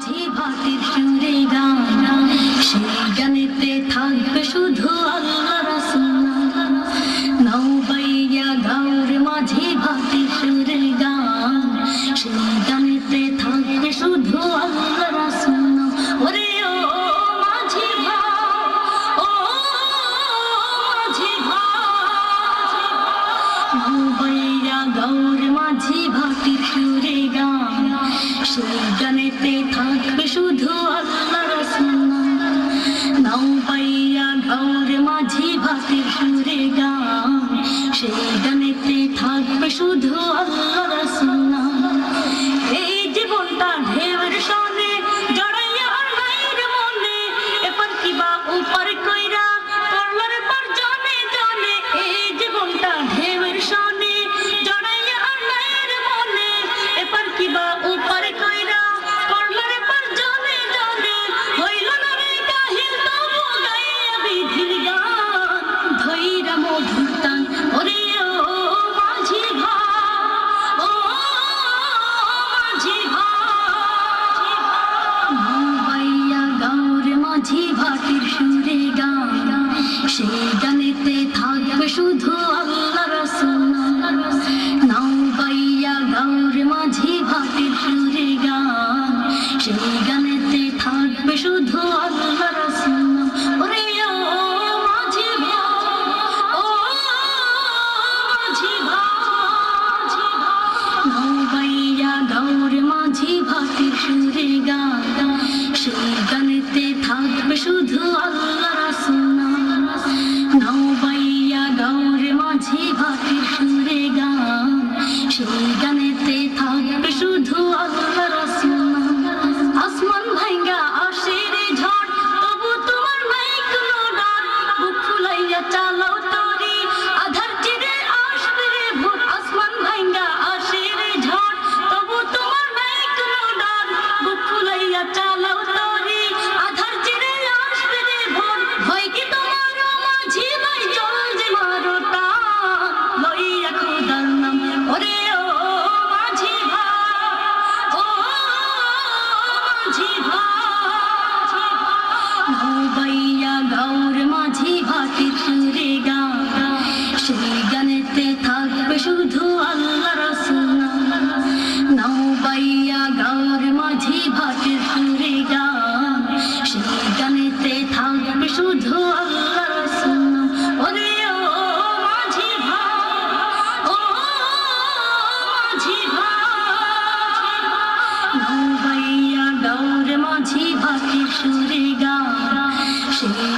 মাঝে ভাতের সুরে গান, সেই গানেতে থাকবে শুধু আল্লাহ রাসুল। নাও বাইয়া গাওর মাঝে ভাতের সুরে গান, সেই গানেতে থাকবে শুধু আল্লাহ আর মাঝে ভাতের সুরে গান। সেই গানেতে থাকবে শুধু আল্লাহ রাসুল্লাহ এই জীবনটা ঢেউর সনে জড়াইয়া আর মনে। এবার কি বা get downloaded. সুরে গা সেই